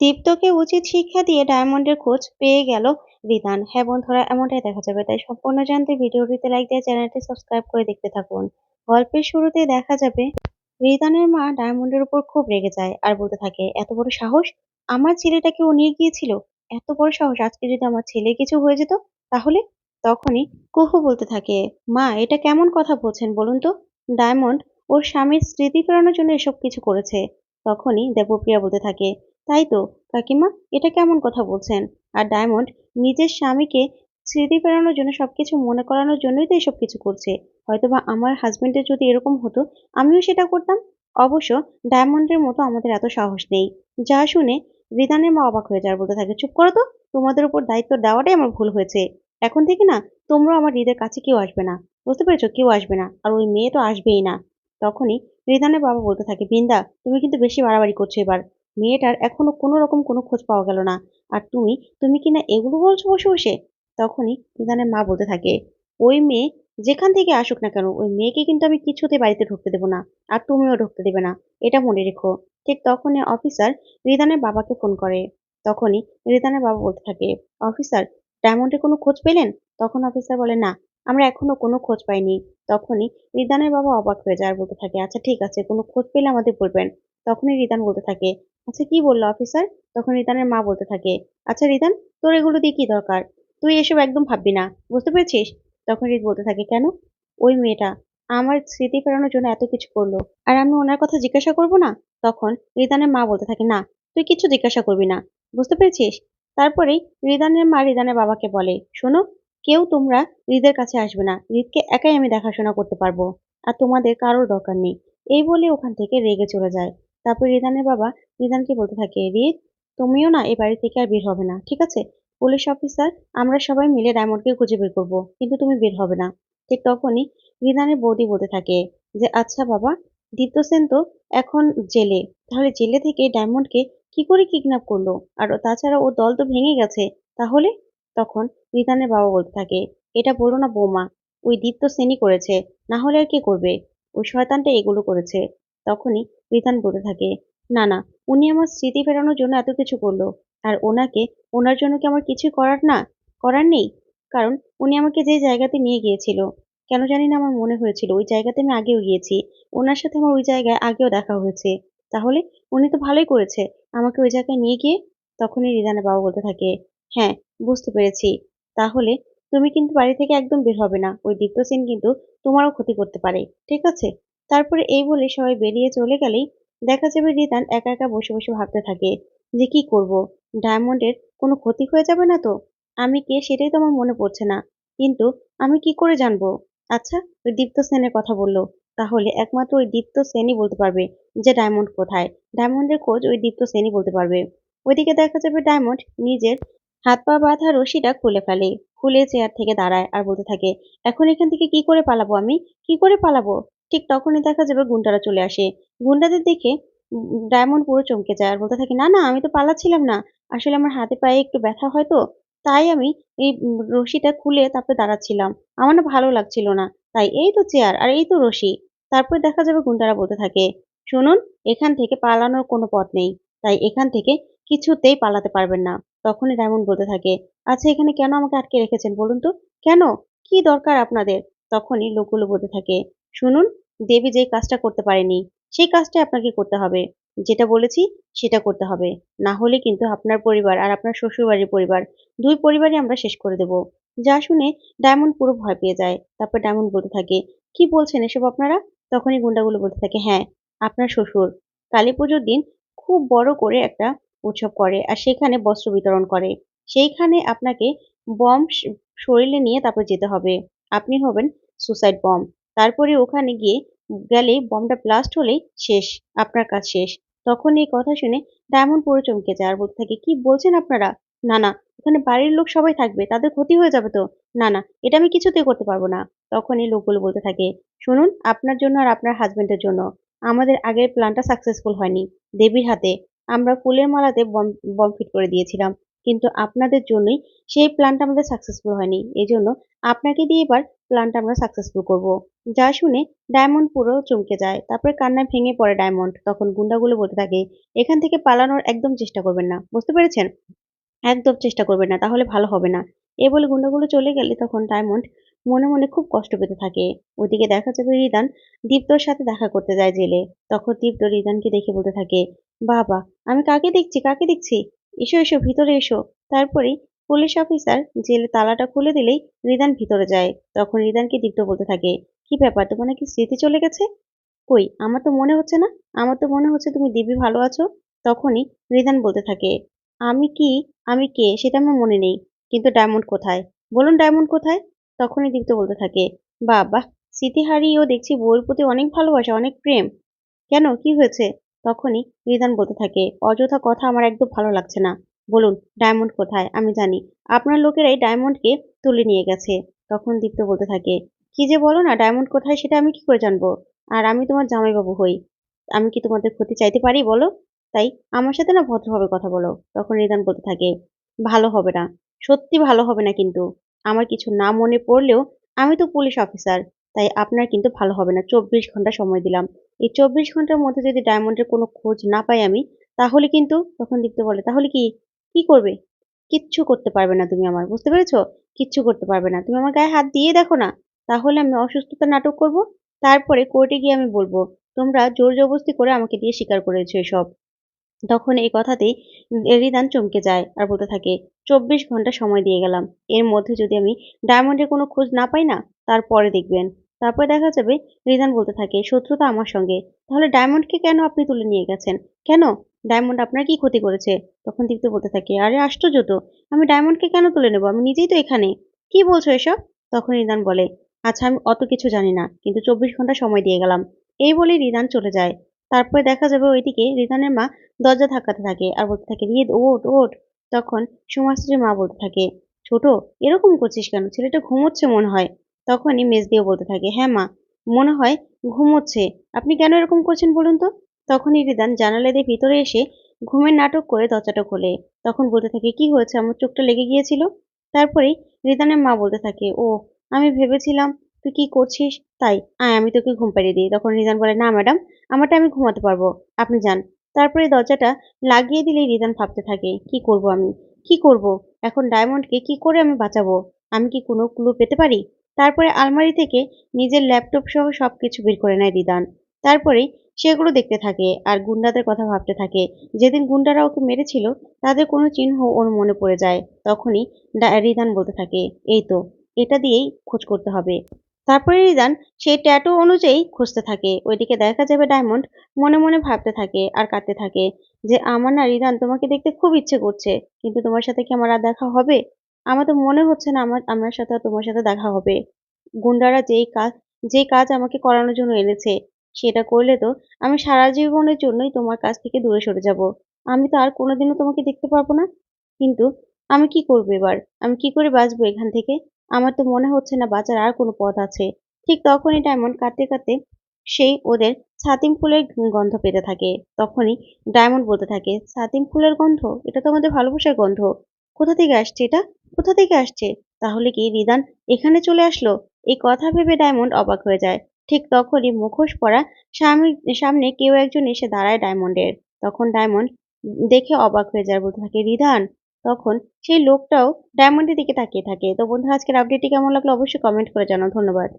দীপ্তকে উচিত শিক্ষা দিয়ে ডায়মন্ডের খোঁজ পেয়ে গেল রিদান। হ্যাঁ বন্ধুরা, এমনটাই দেখা যাবে। তাই সম্পূর্ণ জানতে ভিডিওটিতে লাইক দিয়ে চ্যানেলটি সাবস্ক্রাইব করে দেখতে থাকুন। গল্পের শুরুতে দেখা যাবে, রিদানের মা ডায়মন্ডের উপর খুব রেগে যায় আর বলতে থাকে, এত বড় সাহস? আমার ছেলেটাকে ও নিয়ে গিয়েছিল? এত বড় সাহস? আজকে যদি আমার ছেলে কিছু হয়ে যেত, তাহলে? তখনই কুহু বলতে থাকে, মা, এটা কেমন কথা বলছেন বলুন তো? ডায়মন্ড ওর স্বামীর স্মৃতি ফেরানোর জন্য এসব কিছু করেছে। তখনই দেবপ্রিয়া বলতে থাকে তাই তো? কাকিমা, এটা কেমন কথা বলছেন? আর ডায়মন্ড, নিজের স্বামীকে স্মৃতি ফেরানোর জন্য, সবকিছু মনে করানোর জন্যই তো এসব কিছু করছে। হয়তোবা আমার হাজবেন্ডের যদি এরকম হতো, আমিও সেটা করতাম। অবশ্য ডায়মন্ডের মতো আমাদের এত সাহস নেই। যা শুনে রিদানের মা অবাক হয়ে যাওয়ার বলতে থাকে, চুপ করো তো, তোমাদের উপর দায়িত্ব দেওয়াটাই আমার ভুল হয়েছে। এখন থেকে না, তোমরা আমার হৃদের কাছে কেউ আসবে না। বুঝতে পেরেছ? কেউ আসবে না। আর ওই মেয়ে তো আসবেই না। তখনই রিদানের বাবা বলতে থাকে, বৃন্দা, তুমি কিন্তু বেশি বাড়াবাড়ি করছ এবার। মেয়েটার এখনও কোনো রকম কোনো খোঁজ পাওয়া গেল না। আর তুমি তুমি কি না এগুলো বলছো বসে বসে? তখনই রিদানের মা বলতে থাকে, ওই মেয়ে যেখান থেকে আসুক না কেন, ওই মেয়েকে কিন্তু আমি কিছুতে বাড়িতে ঢুকতে দেবো না, আর তুমিও ঢুকতে দেবে না। এটা মনে রেখো। ঠিক তখনই অফিসার রিদানের বাবাকে ফোন করে। তখনই রিদানের বাবা বলতে থাকে, অফিসার ডায়মন্ডের কোনো খোঁজ পেলেন? তখন অফিসার বলে, না, আমরা এখনও কোনো খোঁজ পাইনি। তখনই রিদানের বাবা অবাক হয়ে যায় আর বলতে থাকে আচ্ছা ঠিক আছে, কোনো খোঁজ পেলে আমাদের বলবেন। তখনই রিদান বলতে থাকে আচ্ছা কি বলল অফিসার তখন রিদানের মা বলতে থাকে আচ্ছা রিদান তোর এগুলো দিয়ে কি দরকার? তুই এসব একদম ভাববি না, বুঝতে পেরেছিস? তখন রিদ বলতে থাকে, কেন? ওই মেয়েটা আমার স্মৃতি ফেরানোর জন্য এত কিছু করল, আর আমি ওনার কথা জিজ্ঞাসা করব না? তখন রিদানের মা বলতে থাকে, না, তুই কিছু জিজ্ঞাসা করবি না, বুঝতে পেরেছিস? তারপরেই রিদানের মা রিদানের বাবাকে বলে, শোনো, কেউ তোমরা রিদের কাছে আসবে না রিদকে একাই আমি দেখাশোনা করতে পারব, আর তোমাদের কারোর দরকার নেই। এই বলে ওখান থেকে রেগে চলে যায়। তারপর রিদানের বাবা রিদানকে বলতে থাকে, রিদ, তুমিও না এ বাড়ি থেকে আর বের হবে না, ঠিক আছে? পুলিশ অফিসার, আমরা সবাই মিলে ডায়মন্ডকে খুঁজে বের করব, কিন্তু তুমি বের হবে না। ঠিক তখনই রিদানের বৌদি বলতে থাকে যে আচ্ছা বাবা দীপ্ত সেন তো এখন জেলে, তাহলে জেলে থেকে ডায়মন্ডকে কি করে কিডন্যাপ করল? আর তাছাড়া ও দল তো ভেঙে গেছে, তাহলে? তখন রিদানের বাবা বলতে থাকে, এটা বলো না বৌমা, ওই দীপ্ত সেনই করেছে, না হলে আর কে করবে? ওই শয়তানটা এগুলো করেছে। তখনই রিতান বলতে থাকে, না না উনি আমার স্মৃতি ফেরানোর জন্য এত কিছু করল। আর ওনাকে, ওনার জন্য কি আমার কিছু করার না? করার নেই? কারণ উনি আমাকে যে জায়গাতে নিয়ে গিয়েছিল, কেন জানি না আমার মনে হয়েছিল, ওই জায়গাতে আমি আগেও গিয়েছি। ওনার সাথে আমার ওই জায়গায় আগেও দেখা হয়েছে। তাহলে উনি তো ভালোই করেছে। আমাকে ওই জায়গায় নিয়ে গিয়ে তখনই রিদানের বাবা বলতে থাকে হ্যাঁ বুঝতে পেরেছি। তাহলে তুমি কিন্তু বাড়ি থেকে একদম বের হবে না। ওই দীপ্ত সেন কিন্তু তোমারও ক্ষতি করতে পারে। ঠিক আছে? তারপরে এই বলে সবাই বেরিয়ে চলে গেলেই দেখা যাবে রিদান একা একা বসে বসে ভাবতে থাকে যে কি করব। ডায়মন্ডের কোনো ক্ষতি হয়ে যাবে না তো? আমি কে সেটাই তো আমার মনে পড়ছে না। কিন্তু আমি কি করে জানব? আচ্ছা ওই দীপ্ত সেনের কথা বলল। তাহলে একমাত্র ওই দীপ্ত সেনই বলতে পারবে যে ডায়মন্ড কোথায়। ডায়মন্ডের খোঁজ ওই দীপ্ত সেনই বলতে পারবে। ওইদিকে দেখা যাবে ডায়মন্ড নিজের হাত পা বাঁধা রশিটা খুলে ফেলে। খুলে চেয়ার থেকে দাঁড়ায় আর বলতে থাকে, এখন এখান থেকে কি করে পালাবো আমি? কি করে পালাবো? ঠিক তখনই দেখা যাবে গুন্ডারা চলে আসে। গুন্ডাদের দেখে ডায়মন্ড পুরো চমকে যায় আর বলতে থাকে, না না, আমি তো পালাচ্ছিলাম না। আসলে আমার হাতে পায়ে একটু ব্যথা হয়তো তাই আমি এই রশিটা খুলে তারপরে দাঁড়াচ্ছিলাম। আমার না ভালো লাগছিল না। তাই এই তো চেয়ার আর এই তো রশি। তারপরে দেখা যাবে গুন্ডারা বলতে থাকে, শুনুন, এখান থেকে পালানোর কোনো পথ নেই। তাই এখান থেকে কিছুতেই পালাতে পারবেন না। তখনই ডায়মন্ড বলতে থাকে আচ্ছা এখানে কেন আমাকে আটকে রেখেছেন বলুন তো? কেন? কি দরকার আপনাদের? তখনই লোকগুলো বলতে থাকে শুনুন, দেবী যেই কাজটা করতে পারেনি, সেই কাজটাই আপনাকে করতে হবে। যেটা বলেছি, সেটা করতে হবে। না হলে কিন্তু আপনার পরিবার আর আপনার শ্বশুরবাড়ির পরিবার, দুই পরিবারই আমরা শেষ করে দেব। যা শুনে ডায়মন্ড পুরো ভয় পেয়ে যায়। তারপর ডায়মন্ড বলতে থাকে, কি বলছেন এসব আপনারা? তখনই গুন্ডাগুলো বলতে থাকে হ্যাঁ আপনার শ্বশুর কালী পুজোর দিন খুব বড় করে একটা উৎসব করে আর সেখানে বস্ত্র বিতরণ করে। সেইখানে আপনাকে বম শরীরে নিয়ে তারপর যেতে হবে। আপনি হবেন সুসাইড বম তারপরে ওখানে গিয়ে গেলে বমটা ব্লাস্ট হলেই শেষ, আপনার কাজ শেষ। তখন এই কথা শুনে ডায়মন্ড পুরো চমকে যায়। আর বলতে থাকে, কি বলছেন আপনারা? না না ওখানে বাড়ির লোক সবাই থাকবে, তাদের ক্ষতি হয়ে যাবে তো? না না, এটা আমি কিছুতেই করতে পারব না। তখন এই লোকগুলো বলতে থাকে, শুনুন, আপনার জন্য আর আপনার হাজবেন্ডের জন্য আমাদের আগের প্ল্যানটা সাকসেসফুল হয়নি, দেবীর হাতে। আমরা ফুলের মালাতে বম বম ফিট করে দিয়েছিলাম, কিন্তু আপনাদের জন্যই সেই প্ল্যানটা আমাদের সাকসেসফুল হয়নি। এই জন্য আপনাকে দিয়ে এবার প্ল্যানটা আমরা সাকসেসফুল করব। যা শুনে ডায়মন্ড পুরো চমকে যায়। তারপরে কান্নায় ভেঙে পড়ে ডায়মন্ড তখন গুন্ডাগুলো বলতে থাকে, এখান থেকে পালানোর একদম চেষ্টা করবেন না। বুঝতে পেরেছেন? একদম চেষ্টা করবেন না, তাহলে ভালো হবে না। এ বলে গুন্ডাগুলো চলে গেলে তখন ডায়মন্ড মনে মনে খুব কষ্ট পেতে থাকে। ওদিকে দেখা যাবে রিদান দীপ্তর সাথে দেখা করতে যায় জেলে। তখন দীপ্ত রিদানকে দেখে বলতে থাকে, বাবা, আমি কাকে দেখছি? কাকে দেখছি? এসো এসো, ভিতরে এসো। তারপরেই পুলিশ অফিসার জেলে তালাটা খুলে দিলেই রিদান ভিতরে যায়। তখন রিদানকে দীপ্ত বলতে থাকে, কি ব্যাপার, তোমার নাকি স্মৃতি চলে গেছে? কই, আমার তো মনে হচ্ছে না, আমার তো মনে হচ্ছে তুমি দিব্যি ভালো আছো? তখনই রিদান বলতে থাকে, আমি কি, আমি কে, সেটা আমার মনে নেই, কিন্তু ডায়মন্ড কোথায়? বলুন ডায়মন্ড কোথায়? তখনই দীপ্ত বলতে থাকে বাবা স্মৃতি হারিয়েও দেখছি বউয়ের প্রতি অনেক ভালোবাসা, অনেক প্রেম। কেন, কি হয়েছে? তখনই রিদান বলতে থাকে, অযথা কথা আমার একদম ভালো লাগছে না। বলুন, ডায়মন্ড কোথায়? আমি জানি। আপনার লোকেরাই ডায়মন্ডকে তুলে নিয়ে গেছে। তখন দীপ্ত বলতে থাকে, কি যে বলো না, ডায়মন্ড কোথায় সেটা আমি কি করে জানব? আর আমি তোমার জামাইবাবু হই। আমি কি তোমাদের ক্ষতি চাইতে পারি, বলো? তাই আমার সাথে না ভদ্রভাবে কথা বলো। তখন রিদান বলতে থাকে, ভালো হবে না। সত্যি ভালো হবে না কিন্তু। আমার কিছু না মনে পড়লেও আমি তো পুলিশ অফিসার, তাই আপনার কিন্তু ভালো হবে না। চব্বিশ ঘণ্টা সময় দিলাম। এই চব্বিশ ঘণ্টার মধ্যে যদি ডায়মন্ডের কোনো খোঁজ না পাই আমি, তাহলে কিন্তু, তখন দীপ্ত বলে, তাহলে কি কি করবে? কিচ্ছু করতে পারবে না তুমি আমার, বুঝতে পেরেছ? কিচ্ছু করতে পারবে না। তুমি আমার গায়ে হাত দিয়ে দেখো না, তাহলে আমি অসুস্থতা নাটক করব। তারপরে কোর্টে গিয়ে আমি বলব, তোমরা জোর জবরদস্তি করে আমাকে দিয়ে স্বীকার করেছ এসব। তখন এই কথাতেই রিদান চমকে যায় আর বলতে থাকে, চব্বিশ ঘণ্টা সময় দিয়ে গেলাম। এর মধ্যে যদি আমি ডায়মন্ডের কোনো খোঁজ না পাই না, তারপরে দেখবেন। তারপরে দেখা যাবে রিদান বলতে থাকে, শত্রুতা আমার সঙ্গে। তাহলে ডায়মন্ডকে কেন আপনি তুলে নিয়ে গেছেন? কেন? ডায়মন্ড আপনার কি ক্ষতি করেছে? তখন দীপ্ত বলতে থাকে, আরে আশ্চর্য তো, আমি ডায়মন্ডকে কেন তুলে নেব? আমি নিজেই তো এখানে। কি বলছো এসব? তখন রিদান বলে আচ্ছা আমি অত কিছু জানি না, কিন্তু চব্বিশ ঘণ্টা সময় দিয়ে গেলাম। এই বলে রিদান চলে যায়। তারপরে দেখা যাবে ওইদিকে রিদানের মা দরজা ধাক্কাতে থাকে আর বলতে থাকে, রিদ ওট ওঠ। তখন সুমাশ্রীর মা বলতে থাকে, ছোট, এরকম করছিস কেন? ছেলেটা ঘুমোচ্ছে মনে হয়। তখনই মেজ দিয়ে বলতে থাকে হ্যাঁ মা, মনে হয় ঘুমোচ্ছে। আপনি কেন এরকম করছেন বলুন তো? তখনই রিদান জানালা দিয়ে ভিতরে এসে ঘুমের নাটক করে দরজাটা খোলে। তখন বলতে থাকে, কি হয়েছে? আমার চোখটা লেগে গিয়েছিল? তারপরেই রিদানের মা বলতে থাকে, ও, আমি ভেবেছিলাম তুই কি করছিস? তাই, আয়, আমি তোকে ঘুম পাড়িয়ে দিই। তখন রিদান বলে, না, ম্যাডাম, আমারটা আমি ঘুমাতে পারব। আপনি যান। তারপরে দরজাটা লাগিয়ে দিলেই রিদান ভাবতে থাকে, কি করব আমি? কি করব? এখন ডায়মন্ডকে কি করে আমি বাঁচাবো? আমি কি কোনো ক্লু পেতে পারি? তারপরে আলমারি থেকে নিজের ল্যাপটপ সহ সব কিছু বের করে নেয় রিদান। তারপরেই সেগুলো দেখতে থাকে আর গুন্ডাদের কথা ভাবতে থাকে। যেদিন গুন্ডারা ওকে মেরেছিল, তাদের কোনো চিহ্ন ওর মনে পড়ে যায়, তখনই রিদান বলতে থাকে, এই তো, এটা দিয়েই খোঁজ করতে হবে। তারপরে রিদান সেই ট্যাটু অনুযায়ী খুঁজতে থাকে। ওইদিকে দেখা যাবে ডায়মন্ড মনে মনে ভাবতে থাকে আর কাঁদতে থাকে যে, আমার না রিদান তোমাকে দেখতে খুব ইচ্ছে করছে, কিন্তু তোমার সাথে কি আমার আর দেখা হবে? আমার তো মনে হচ্ছে না আমার আমার সাথে তোমার সাথে দেখা হবে। গুন্ডারা যেই কাজ যে কাজ আমাকে করানোর জন্য এনেছে সেটা করলে তো আমি সারা জীবনের জন্যই তোমার কাছ থেকে দূরে সরে যাব। আমি তো আর কোনোদিনও তোমাকে দেখতে পারব না। কিন্তু আমি কি করব এবার? আমি কি করে বাঁচবো এখান থেকে? আমার তো মনে হচ্ছে না বাঁচার আর কোনো পথ আছে। ঠিক তখনই ডায়মন্ড কাঁদতে কাঁদতে সেই ওদের ছাতিম ফুলের গন্ধ পেতে থাকে। তখনই ডায়মন্ড বলতে থাকে ছাতিম ফুলের গন্ধ? এটা তো আমাদের ভালোবাসার গন্ধ। কোথা থেকে আসছে এটা? কোথা থেকে আসছে? তাহলে কি রিদান এখানে চলে আসলো? এই কথা ভেবে ডায়মন্ড অবাক হয়ে যায়। ঠিক তখনই মুখোশ পরা সামনে সামনে কেউ একজন এসে দাঁড়ায় ডায়মন্ডের। তখন ডায়মন্ড দেখে অবাক হয়ে যায়, বলতে থাকে রিধান তখন সেই লোকটাও ডায়মন্ডের দিকে তাকিয়ে থাকে। তো বন্ধুরা, আজকের আপডেটটি কেমন লাগল অবশ্যই কমেন্ট করে জানাও। ধন্যবাদ।